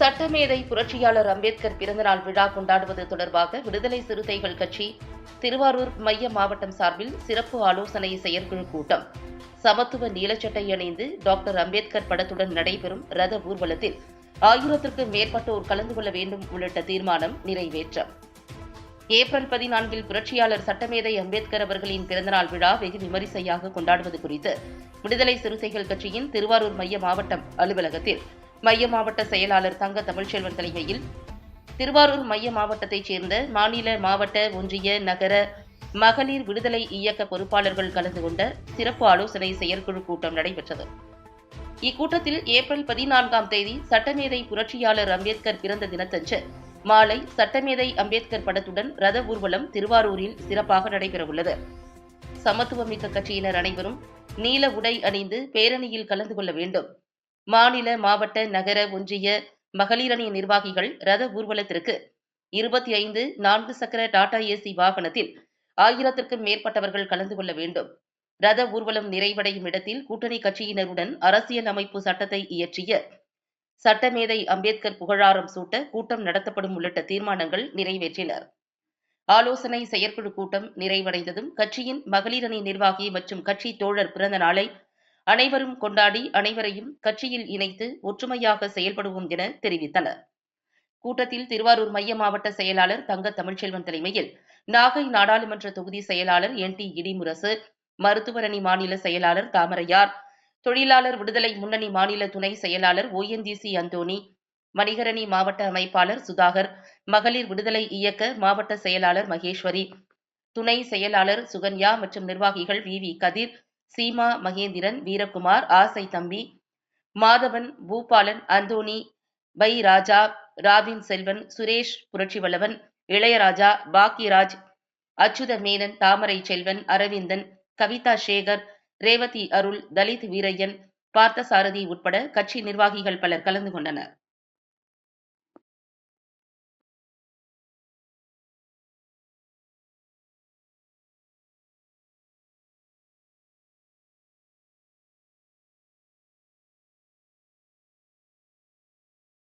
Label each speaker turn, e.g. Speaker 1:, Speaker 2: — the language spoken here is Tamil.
Speaker 1: சட்டமேதை புரட்சியாளர் அம்பேத்கர் பிறந்தநாள் விழா கொண்டாடுவது தொடர்பாக விடுதலை சிறுத்தைகள் கட்சி திருவாரூர் மைய மாவட்டம் சார்பில் சிறப்பு ஆலோசனை செயற்குழு கூட்டம். சமத்துவ நீலச்சட்டை அணிந்து டாக்டர் அம்பேத்கர் படத்துடன் நடைபெறும் ரத ஊர்வலத்தில் ஆயிரத்திற்கும் மேற்பட்டோர் கலந்து கொள்ள வேண்டும் உள்ளிட்ட தீர்மானம் நிறைவேற்றம். ஏப்ரல் பதினான்கில் புரட்சியாளர் சட்டமேதை அம்பேத்கர் அவர்களின் பிறந்தநாள் விழா வெகு விமரிசையாக கொண்டாடுவது குறித்து விடுதலை சிறுத்தைகள் கட்சியின் திருவாரூர் மைய மாவட்டம் அலுவலகத்தில் மைய மாவட்ட செயலாளர் தங்க தமிழ்ச்செல்வன் தலைமையில் திருவாரூர் மைய மாவட்டத்தைச் சேர்ந்த மாநில மாவட்ட ஒன்றிய நகர மகளிர் விடுதலை இயக்க பொறுப்பாளர்கள் கலந்து கொண்ட சிறப்பு ஆலோசனை செயற்குழு கூட்டம் நடைபெற்றது. இக்கூட்டத்தில் ஏப்ரல் பதினான்காம் தேதி சட்டமேதை புரட்சியாளர் அம்பேத்கர் பிறந்த தினத்தன்று மாலை சட்டமேதை அம்பேத்கர் படத்துடன் ரத ஊர்வலம் திருவாரூரில் சிறப்பாக நடைபெறவுள்ளது. சமத்துவமிக்க கட்சியினர் அனைவரும் நீல உடை அணிந்து பேரணியில் கலந்து கொள்ள வேண்டும். மாநில மாவட்ட நகர ஒன்றிய மகளிரணி நிர்வாகிகள் ரத ஊர்வலத்திற்கு இருபத்தி ஐந்து நான்கு சக்கர டாடா ஏசி வாகனத்தில் ஆயிரத்திற்கும் மேற்பட்டவர்கள் கலந்து கொள்ள வேண்டும். ரத ஊர்வலம் நிறைவடையும் இடத்தில் கூட்டணி கட்சியினருடன் அரசியல் அமைப்பு சட்டத்தை இயற்றிய சட்டமேதை அம்பேத்கர் புகழாரம் சூட்ட கூட்டம் நடத்தப்படும் உள்ளிட்ட தீர்மானங்கள் நிறைவேற்றினர். ஆலோசனை செயற்குழு கூட்டம் நிறைவடைந்ததும் கட்சியின் மகளிரணி நிர்வாகி மற்றும் கட்சி தோழர் பிறந்த நாளை அனைவரும் கொண்டாடி அனைவரையும் கட்சியில் இணைத்து ஒற்றுமையாக செயல்படுவோம் என தெரிவித்தனர். கூட்டத்தில் திருவாரூர் மைய மாவட்ட செயலாளர் தங்க தமிழ்ச்செல்வன் தலைமையில் நாகை நாடாளுமன்ற தொகுதி செயலாளர் என் டி இடிமுரசு மருத்துவரணி மாநில செயலாளர் தாமரையார் தொழிலாளர் விடுதலை முன்னணி மாநில துணை செயலாளர் ஓஎன்ஜிசி அந்தோணி மணிகரணி மாவட்ட அமைப்பாளர் சுதாகர் மகளிர் விடுதலை இயக்க மாவட்ட செயலாளர் மகேஸ்வரி துணை செயலாளர் சுகன்யா மற்றும் நிர்வாகிகள் வி வி கதிர் சீமா மகேந்திரன் வீரகுமார் ஆசை தம்பி மாதவன் பூபாலன் அந்தோணி பை ராஜா ராபின் செல்வன் சுரேஷ் புரட்சிவல்லவன் இளையராஜா பாக்கியராஜ் அச்சுத மேனன் தாமரை செல்வன் அரவிந்தன் கவிதா சேகர் ரேவதி அருள் தலித் வீரையன் பார்த்தசாரதி உட்பட கட்சி நிர்வாகிகள் பலர் கலந்து கொண்டனர்.